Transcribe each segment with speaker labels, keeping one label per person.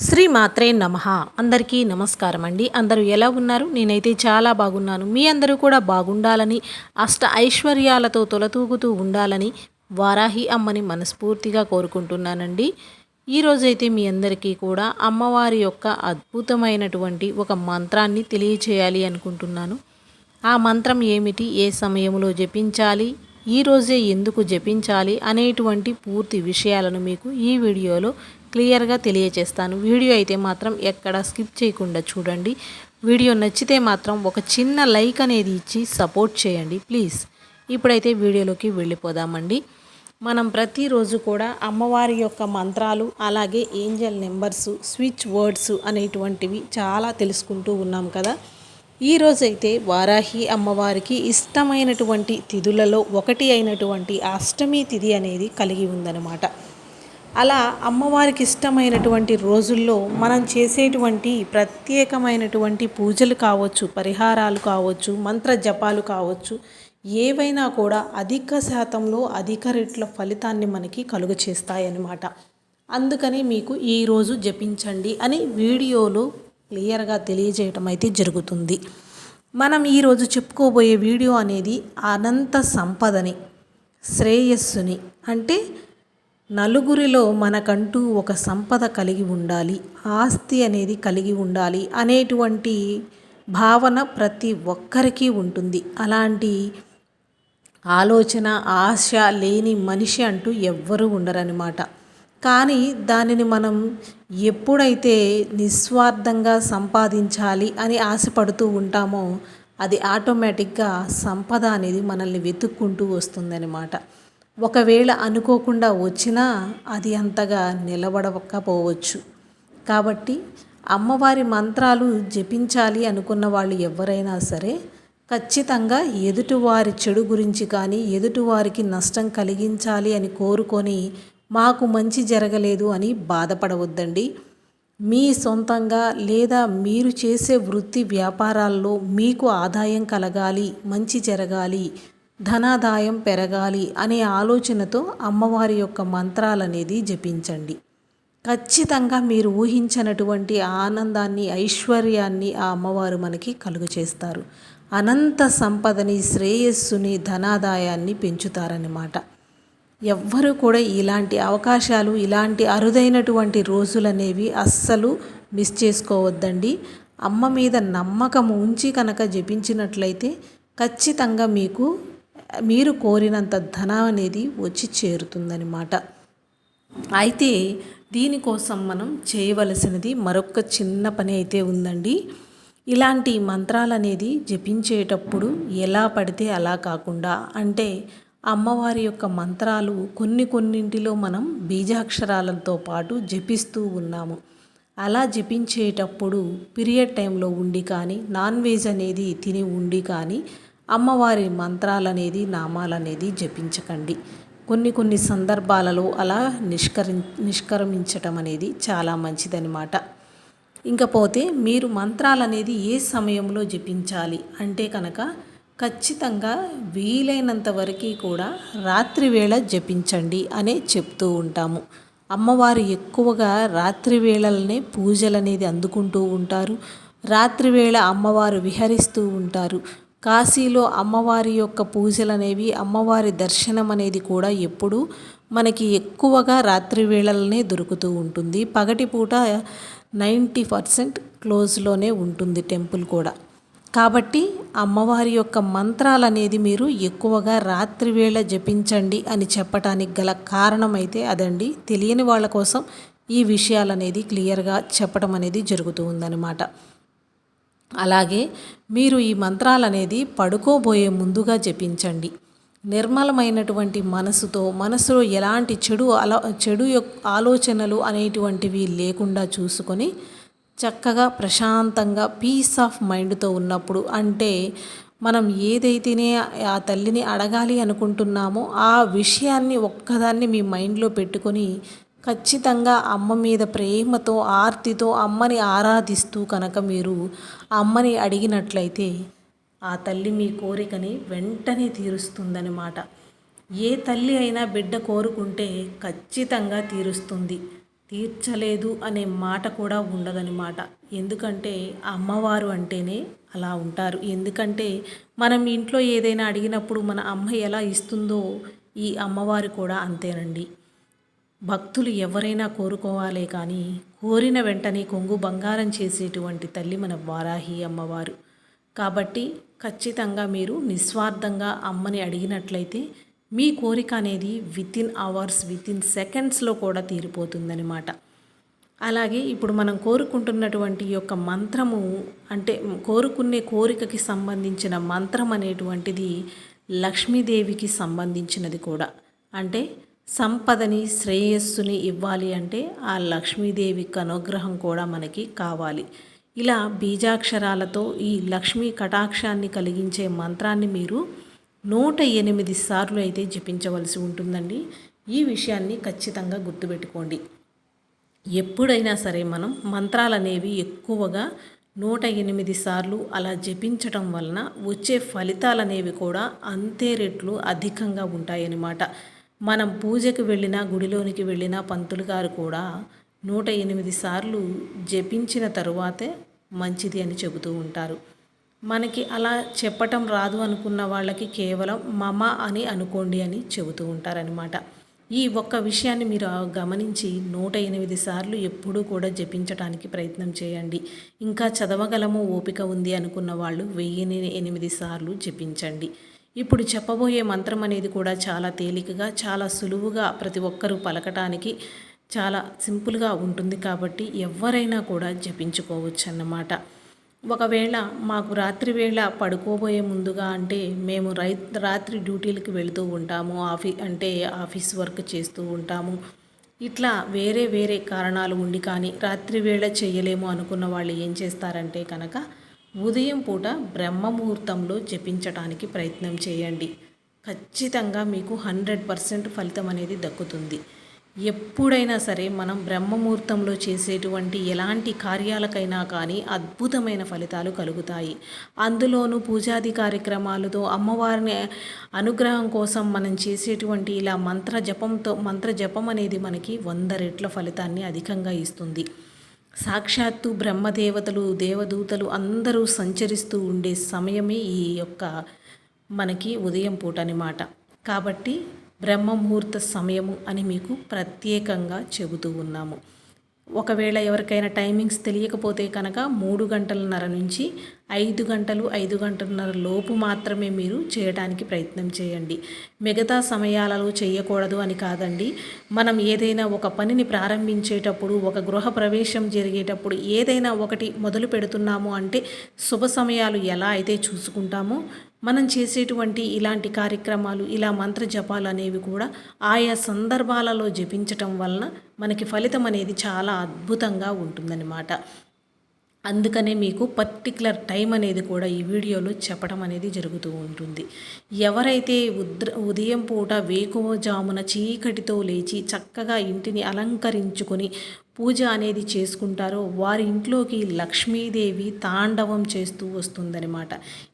Speaker 1: శ్రీ మాత్రే నమ. అందరికీ నమస్కారం అండి. అందరూ ఎలా ఉన్నారు? నేనైతే చాలా బాగున్నాను. మీ అందరూ కూడా బాగుండాలని అష్ట ఐశ్వర్యాలతో తొలతూగుతూ ఉండాలని వారాహి అమ్మని మనస్ఫూర్తిగా కోరుకుంటున్నానండి. ఈరోజైతే మీ అందరికీ కూడా అమ్మవారి యొక్క అద్భుతమైనటువంటి ఒక మంత్రాన్ని తెలియచేయాలి అనుకుంటున్నాను. ఆ మంత్రం ఏమిటి? ఏ సమయంలో జపించాలి? ఈ రోజే ఎందుకు జపించాలి? అనేటువంటి పూర్తి విషయాలను మీకు ఈ వీడియోలో క్లియర్గా తెలియజేస్తాను. వీడియో అయితే మాత్రం ఎక్కడ స్కిప్ చేయకుండా చూడండి. వీడియో నచ్చితే మాత్రం ఒక చిన్న లైక్ అనేది ఇచ్చి సపోర్ట్ చేయండి ప్లీజ్. ఇప్పుడైతే వీడియోలోకి వెళ్ళిపోదామండి. మనం ప్రతిరోజు కూడా అమ్మవారి యొక్క మంత్రాలు అలాగే ఏంజల్ నెంబర్స్ స్విచ్ వర్డ్స్ అనేటువంటివి చాలా తెలుసుకుంటూ ఉన్నాం కదా. ఈరోజైతే వారాహి అమ్మవారికి ఇష్టమైనటువంటి తిథులలో ఒకటి అయినటువంటి అష్టమి తిథి అనేది కలిగి ఉందన్నమాట. అలా అమ్మవారికి ఇష్టమైనటువంటి రోజుల్లో మనం చేసేటువంటి ప్రత్యేకమైనటువంటి పూజలు కావచ్చు పరిహారాలు కావచ్చు మంత్ర జపాలు కావచ్చు ఏవైనా కూడా అధిక శాతంలో అధిక రేట్ల ఫలితాన్ని మనకి కలుగ చేస్తాయన్నమాట. అందుకని మీకు ఈరోజు జపించండి అని వీడియోలో క్లియర్గా తెలియజేయటం అయితే జరుగుతుంది. మనం ఈరోజు చెప్పుకోబోయే వీడియో అనేది అనంత సంపదని శ్రేయస్సుని అంటే నలుగురిలో మనకంటూ ఒక సంపద కలిగి ఉండాలి ఆస్తి అనేది కలిగి ఉండాలి అనేటువంటి భావన ప్రతి ఒక్కరికి ఉంటుంది. అలాంటి ఆలోచన ఆశ లేని మనిషి అంటూ ఎవ్వరూ ఉండరనమాట కానీ దానిని మనం ఎప్పుడైతే నిస్వార్థంగా సంపాదించాలి అని ఆశపడుతూ ఉంటామో అది ఆటోమేటిక్గా సంపద అనేది మనల్ని వెతుక్కుంటూ వస్తుందన్నమాట. ఒకవేళ అనుకోకుండా వచ్చినా అది అంతగా నిలబడకపోవచ్చు. కాబట్టి అమ్మవారి మంత్రాలు జపించాలి అనుకున్న వాళ్ళు ఎవరైనా సరే ఖచ్చితంగా ఎదుటివారి చెడు గురించి కానీ ఎదుటివారికి నష్టం కలిగించాలి అని కోరుకొని మాకు మంచి జరగలేదు అని బాధపడవద్దండి. మీ సొంతంగా లేదా మీరు చేసే వృత్తి వ్యాపారాల్లో మీకు ఆదాయం కలగాలి మంచి జరగాలి ధనాదాయం పెరగాలి అనే ఆలోచనతో అమ్మవారి యొక్క మంత్రాలనేది జపించండి. ఖచ్చితంగా మీరు ఊహించినటువంటి ఆనందాన్ని ఐశ్వర్యాన్ని ఆ అమ్మవారు మనకి కలుగు చేస్తారు. అనంత సంపదని శ్రేయస్సుని ధనాదాయాన్ని పెంచుతారన్నమాట. ఎవ్వరూ కూడా ఇలాంటి అవకాశాలు ఇలాంటి అరుదైనటువంటి రోజులనేవి అస్సలు మిస్ చేసుకోవద్దండి. అమ్మ మీద నమ్మకం ఉంచి కనుక జపించినట్లయితే ఖచ్చితంగా మీకు మీరు కోరినంత ధనం అనేది వచ్చి చేరుతుందనమాట అయితే దీనికోసం మనం చేయవలసినది మరొక చిన్న పని అయితే ఉందండి. ఇలాంటి మంత్రాలు అనేది జపించేటప్పుడు ఎలా పడితే అలా కాకుండా అంటే అమ్మవారి యొక్క మంత్రాలు కొన్ని కొన్నింటిలో మనం బీజాక్షరాలతో పాటు జపిస్తూ ఉన్నాము. అలా జపించేటప్పుడు పీరియడ్ టైంలో ఉండి కానీ నాన్ వెజ్ అనేది తిని ఉండి కానీ అమ్మవారి మంత్రాలనేది నామాలనేది జపించకండి. కొన్ని కొన్ని సందర్భాలలో అలా నిష్కరి నిష్క్రమించటం అనేది చాలా మంచిదనమాట. ఇంకపోతే మీరు మంత్రాలనేది ఏ సమయంలో జపించాలి అంటే కనుక ఖచ్చితంగా వీలైనంత వరకు కూడా రాత్రి వేళ జపించండి అనే చెప్తూ ఉంటాము. అమ్మవారు ఎక్కువగా రాత్రి వేళలనే పూజలు అనేది అందుకుంటూ ఉంటారు. రాత్రివేళ అమ్మవారు విహరిస్తూ ఉంటారు. కాశీలో అమ్మవారి యొక్క పూజలు అనేవి అమ్మవారి దర్శనం అనేది కూడా ఎప్పుడు మనకి ఎక్కువగా రాత్రి వేళలనే దొరుకుతూ ఉంటుంది. పగటిపూట నైంటీ పర్సెంట్ క్లోజ్లోనే ఉంటుంది టెంపుల్ కూడా. కాబట్టి అమ్మవారి యొక్క మంత్రాలు అనేది మీరు ఎక్కువగా రాత్రి వేళ జపించండి అని చెప్పటానికి గల కారణం అయితే అదండి. తెలియని వాళ్ళ కోసం ఈ విషయాలనేది క్లియర్గా చెప్పడం అనేది జరుగుతూ ఉందన్నమాట. అలాగే మీరు ఈ మంత్రాలనేది పడుకోబోయే ముందుగా జపించండి. నిర్మలమైనటువంటి మనసుతో మనసులో ఎలాంటి చెడు అలా చెడు ఆలోచనలు అనేటువంటివి లేకుండా చూసుకొని చక్కగా ప్రశాంతంగా పీస్ ఆఫ్ మైండ్తో ఉన్నప్పుడు అంటే మనం ఏదైతేనే ఆ తల్లిని అడగాలి అనుకుంటున్నామో ఆ విషయాన్ని ఒక్కదాన్ని మీ మైండ్లో పెట్టుకొని ఖచ్చితంగా అమ్మ మీద ప్రేమతో ఆర్తితో అమ్మని ఆరాధిస్తూ కనుక మీరు అమ్మని అడిగినట్లయితే ఆ తల్లి మీ కోరికని వెంటనే తీరుస్తుందన్నమాట. ఏ తల్లి అయినా బిడ్డ కోరుకుంటే ఖచ్చితంగా తీరుస్తుంది. తీర్చలేదు అనే మాట కూడా ఉండదనమాట ఎందుకంటే అమ్మవారు అంటేనే అలా ఉంటారు. ఎందుకంటే మనం ఇంట్లో ఏదైనా అడిగినప్పుడు మన అమ్మ ఎలా ఇస్తుందో ఈ అమ్మవారు కూడా అంతేనండి. భక్తులు ఎవరైనా కోరుకోవాలే కానీ కోరిన వెంటనే కొంగు బంగారం చేసేటువంటి తల్లి మన వారాహి అమ్మవారు. కాబట్టి ఖచ్చితంగా మీరు నిస్వార్థంగా అమ్మని అడిగినట్లయితే మీ కోరిక అనేది within hours within సెకండ్స్లో కూడా తీరిపోతుందనమాట అలాగే ఇప్పుడు మనం కోరుకుంటున్నటువంటి యొక్క మంత్రము అంటే కోరుకునే కోరికకి సంబంధించిన మంత్రం అనేటువంటిది లక్ష్మీదేవికి సంబంధించినది కూడా. అంటే సంపదని శ్రేయస్సుని ఇవ్వాలి అంటే ఆ లక్ష్మీదేవి అనుగ్రహం కూడా మనకి కావాలి. ఇలా బీజాక్షరాలతో ఈ లక్ష్మీ కటాక్షాన్ని కలిగించే మంత్రాన్ని మీరు నూట ఎనిమిది సార్లు అయితే జపించవలసి ఉంటుందండి. ఈ విషయాన్ని ఖచ్చితంగా గుర్తుపెట్టుకోండి. ఎప్పుడైనా సరే మనం మంత్రాలు అనేవి ఎక్కువగా నూట ఎనిమిది సార్లు అలా జపించటం వలన వచ్చే ఫలితాలు అనేవి కూడా అంతే రెట్లు అధికంగా ఉంటాయన్నమాట. మనం పూజకు వెళ్ళినా గుడిలోనికి వెళ్ళినా పంతులు గారు కూడా నూట ఎనిమిది సార్లు జపించిన తరువాతే మంచిది అని చెబుతూ ఉంటారు. మనకి అలా చెప్పటం రాదు అనుకున్న వాళ్ళకి కేవలం మమ అని అనుకోండి అని చెబుతూ ఉంటారనమాట ఈ ఒక్క విషయాన్ని మీరు గమనించి నూట ఎనిమిది సార్లు ఎప్పుడూ కూడా జపించడానికి ప్రయత్నం చేయండి. ఇంకా చదవగలము ఓపిక ఉంది అనుకున్న వాళ్ళు వెయ్యి ఎనిమిది సార్లు జపించండి. ఇప్పుడు చెప్పబోయే మంత్రం అనేది కూడా చాలా తేలికగా చాలా సులువుగా ప్రతి ఒక్కరూ పలకటానికి చాలా సింపుల్గా ఉంటుంది కాబట్టి ఎవరైనా కూడా జపించుకోవచ్చు అన్నమాట ఒకవేళ మాకు రాత్రి వేళ పడుకోబోయే ముందుగా అంటే మేము రై రాత్రి డ్యూటీలకు వెళుతూ ఉంటాము ఆఫీ అంటే ఆఫీస్ వర్క్ చేస్తూ ఉంటాము. ఇట్లా వేరే వేరే కారణాలు ఉండి కానీ రాత్రి వేళ చేయలేము అనుకున్న వాళ్ళు ఏం చేస్తారంటే కనుక ఉదయం పూట బ్రహ్మముహూర్తంలో జపించటానికి ప్రయత్నం చేయండి. ఖచ్చితంగా మీకు హండ్రెడ్ పర్సెంట్ ఫలితం అనేది దక్కుతుంది. ఎప్పుడైనా సరే మనం బ్రహ్మముహూర్తంలో చేసేటువంటి ఎలాంటి కార్యాలకైనా కానీ అద్భుతమైన ఫలితాలు కలుగుతాయి. అందులోనూ పూజాది కార్యక్రమాలతో అమ్మవారిని అనుగ్రహం కోసం మనం చేసేటువంటి ఇలా మంత్ర జపంతో మంత్ర జపం అనేది మనకి వంద రెట్ల ఫలితాన్ని అధికంగా ఇస్తుంది. సాక్షాత్తు బ్రహ్మదేవతలు దేవదూతలు అందరూ సంచరిస్తూ ఉండే సమయమే ఈ యొక్క మనకి ఉదయం పూట అనమాట కాబట్టి బ్రహ్మముహూర్త సమయము అని మీకు ప్రత్యేకంగా చెబుతూ ఉన్నాము. ఒకవేళ ఎవరికైనా టైమింగ్స్ తెలియకపోతే కనుక మూడు గంటలన్నర నుంచి ఐదు గంటలు ఐదు గంటలన్నర లోపు మాత్రమే మీరు చేయడానికి ప్రయత్నం చేయండి. మిగతా సమయాలలో చేయకూడదు అని కాదండి. మనం ఏదైనా ఒక పనిని ప్రారంభించేటప్పుడు ఒక గృహ ప్రవేశం జరిగేటప్పుడు ఏదైనా ఒకటి మొదలు పెడుతున్నాము అంటే శుభ సమయాలు ఎలా అయితే చూసుకుంటామో మనం చేసేటువంటి ఇలాంటి కార్యక్రమాలు ఇలా మంత్ర జపాలు అనేవి కూడా ఆయా సందర్భాలలో జపించటం వలన మనకి ఫలితం అనేది చాలా అద్భుతంగా ఉంటుందన్నమాట. అందుకనే మీకు పర్టికులర్ టైం అనేది కూడా ఈ వీడియోలో చెప్పడం అనేది జరుగుతూ ఉంటుంది. ఎవరైతే ఉద్ర ఉదయం పూట వేకువజామున చీకటితో లేచి చక్కగా ఇంటిని అలంకరించుకొని పూజ అనేది చేసుకుంటారో వారి ఇంట్లోకి లక్ష్మీదేవి తాండవం చేస్తూ వస్తుందనమాట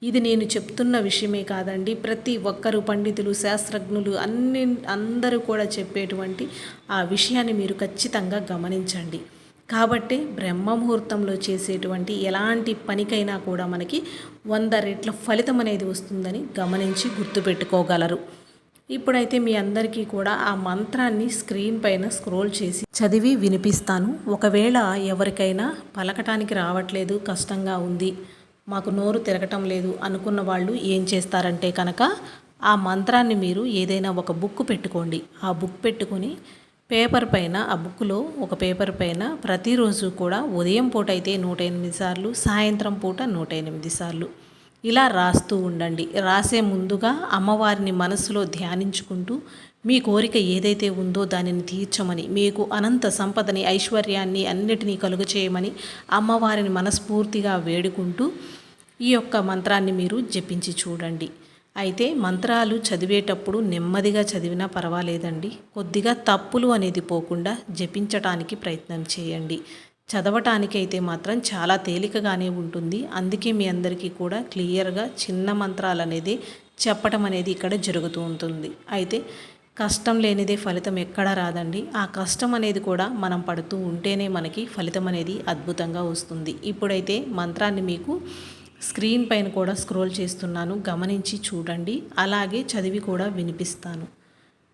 Speaker 1: ఇది నేను చెప్తున్న విషయమే కాదండి. ప్రతి ఒక్కరు పండితులు శాస్త్రజ్ఞులు అన్ని అందరూ కూడా చెప్పేటువంటి ఆ విషయాన్ని మీరు ఖచ్చితంగా గమనించండి. కాబట్టి బ్రహ్మముహూర్తంలో చేసేటువంటి ఎలాంటి పనికైనా కూడా మనకి వంద రెట్ల ఫలితం అనేది వస్తుందని గమనించి గుర్తుపెట్టుకోగలరు. ఇప్పుడైతే మీ అందరికీ కూడా ఆ మంత్రాన్ని స్క్రీన్ పైన స్క్రోల్ చేసి చదివి వినిపిస్తాను. ఒకవేళ ఎవరికైనా పలకటానికి రావట్లేదు కష్టంగా ఉంది మాకు నోరు తిరగటం లేదు అనుకున్న వాళ్ళు ఏం చేస్తారంటే కనుక ఆ మంత్రాన్ని మీరు ఏదైనా ఒక బుక్ పెట్టుకోండి. ఆ బుక్ పెట్టుకొని పేపర్ పైన ఆ బుక్లో ఒక పేపర్ పైన ప్రతిరోజు కూడా ఉదయం పూట అయితే నూట ఎనిమిది సార్లు సాయంత్రం పూట నూట ఎనిమిది సార్లు ఇలా రాస్తూ ఉండండి. రాసే ముందుగా అమ్మవారిని మనసులో ధ్యానించుకుంటూ మీ కోరిక ఏదైతే ఉందో దానిని తీర్చమని మీకు అనంత సంపదని ఐశ్వర్యాన్ని అన్నిటినీ కలుగు చేయమని అమ్మవారిని మనస్ఫూర్తిగా వేడుకుంటూ ఈ యొక్క మంత్రాన్ని మీరు జపించి చూడండి. అయితే మంత్రాలు చదివేటప్పుడు నెమ్మదిగా చదివినా పర్వాలేదండి. కొద్దిగా తప్పులు అనేది పోకుండా జపించటానికి ప్రయత్నం చేయండి. చదవటానికైతే మాత్రం చాలా తేలికగానే ఉంటుంది. అందుకే మీ అందరికీ కూడా క్లియర్గా చిన్న మంత్రాలు అనేది చెప్పటం అనేది ఇక్కడ జరుగుతూ ఉంటుంది. అయితే కష్టం లేనిదే ఫలితం ఎక్కడా రాదండి. ఆ కష్టం అనేది కూడా మనం పడుతూ ఉంటేనే మనకి ఫలితం అనేది అద్భుతంగా వస్తుంది. ఇప్పుడైతే మంత్రాన్ని మీకు స్క్రీన్ పైన కూడా స్క్రోల్ చేస్తున్నాను. గమనించి చూడండి. అలాగే చదివి కూడా వినిపిస్తాను.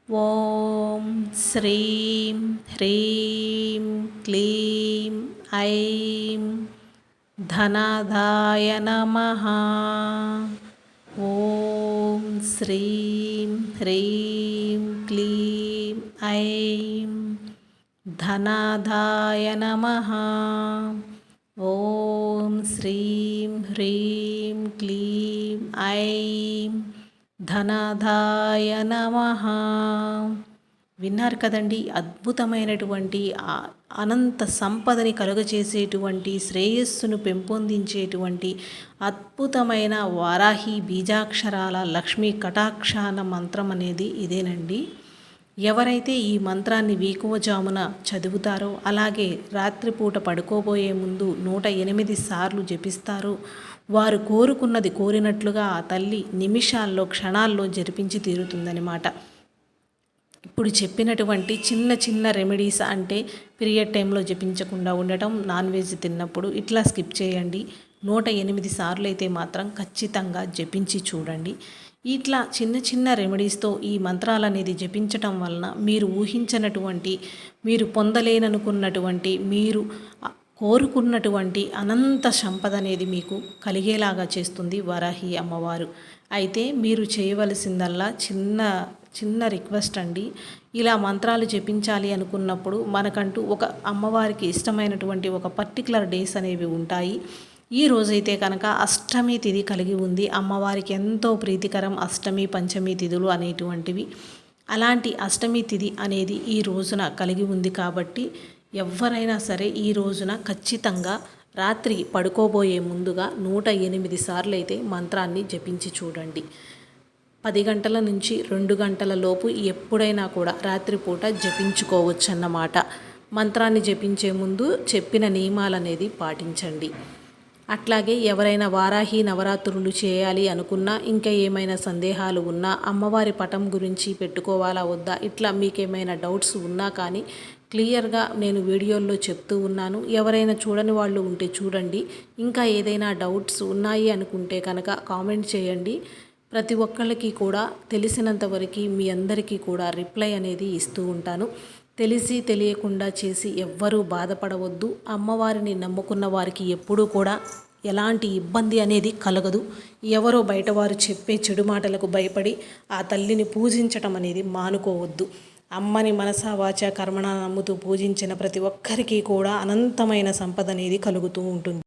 Speaker 1: ఓం శ్రీం హ్రీం క్లీం ఐం ధనదాయ నమః ఓం శ్రీం హ్రీం క్లీం ఐం ధనదాయ నమః ఓం శ్రీం హ్రీం క్లీం ఐం ధనదాయ నమః విన్నారు కదండి. అద్భుతమైనటువంటి అనంత సంపదని కలుగచేసేటువంటి శ్రేయస్సును పెంపొందించేటువంటి అద్భుతమైన వారాహి బీజాక్షరాల లక్ష్మీ కటాక్షాన మంత్రం అనేది ఇదేనండి. ఎవరైతే ఈ మంత్రాన్ని వీకువజామున చదువుతారో అలాగే రాత్రిపూట పడుకోబోయే ముందు నూట ఎనిమిది సార్లు జపిస్తారో వారు కోరుకున్నది కోరినట్లుగా ఆ తల్లి నిమిషాల్లో క్షణాల్లో జరిపించి తీరుతుందనమాట ఇప్పుడు చెప్పినటువంటి చిన్న చిన్న రెమెడీస్ అంటే పీరియడ్ టైంలో జపించకుండా ఉండటం నాన్ వెజ్ తిన్నప్పుడు ఇట్లా స్కిప్ చేయండి. నూట ఎనిమిది సార్లు అయితే మాత్రం ఖచ్చితంగా జపించి చూడండి. ఇట్లా చిన్న చిన్న రెమెడీస్తో ఈ మంత్రాలు అనేది జపించటం వలన మీరు ఊహించినటువంటి మీరు పొందలేననుకున్నటువంటి మీరు కోరుకున్నటువంటి అనంత సంపద అనేది మీకు కలిగేలాగా చేస్తుంది వరాహి అమ్మవారు. అయితే మీరు చేయవలసిందల్లా చిన్న చిన్న రిక్వెస్ట్ అండి. ఇలా మంత్రాలు జపించాలి అనుకున్నప్పుడు మనకంటూ ఒక అమ్మవారికి ఇష్టమైనటువంటి ఒక పర్టికులర్ డేస్ అనేవి ఉంటాయి. ఈ రోజైతే కనుక అష్టమి తిథి కలిగి ఉంది. అమ్మవారికి ఎంతో ప్రీతికరం అష్టమి పంచమి తిథులు అనేటువంటివి. అలాంటి అష్టమి తిథి అనేది ఈ రోజున కలిగి ఉంది కాబట్టి ఎవరైనా సరే ఈ రోజున ఖచ్చితంగా రాత్రి పడుకోబోయే ముందుగా నూట ఎనిమిది సార్లు అయితే మంత్రాన్ని జపించి చూడండి. పది గంటల నుంచి రెండు గంటల లోపు ఎప్పుడైనా కూడా రాత్రిపూట జపించుకోవచ్చు అన్నమాట మంత్రాన్ని జపించే ముందు చెప్పిన నియమాలు అనేది పాటించండి. అట్లాగే ఎవరైనా వారాహి నవరాత్రులు చేయాలి అనుకున్నా ఇంకా ఏమైనా సందేహాలు ఉన్నా అమ్మవారి పటం గురించి పెట్టుకోవాలా వద్దా ఇట్లా మీకేమైనా డౌట్స్ ఉన్నా కానీ క్లియర్గా నేను వీడియోల్లో చెప్తూ ఉన్నాను. ఎవరైనా చూడని వాళ్ళు ఉంటే చూడండి. ఇంకా ఏదైనా డౌట్స్ ఉన్నాయి అనుకుంటే కనుక కామెంట్ చేయండి. ప్రతి ఒక్కళ్ళకి కూడా తెలిసినంతవరకు మీ అందరికీ కూడా రిప్లై అనేది ఇస్తూ ఉంటాను. తెలిసి తెలియకుండా చేసి ఎవ్వరూ బాధపడవద్దు. అమ్మవారిని నమ్ముకున్న వారికి ఎప్పుడూ కూడా ఎలాంటి ఇబ్బంది అనేది కలగదు. ఎవరో బయటవారు చెప్పే చెడు మాటలకు భయపడి ఆ తల్లిని పూజించటం అనేది మానుకోవద్దు. అమ్మని మనసా వాచ కర్మణ నమ్ముతూ పూజించిన ప్రతి ఒక్కరికి కూడా అనంతమైన సంపద అనేది కలుగుతూ ఉంటుంది.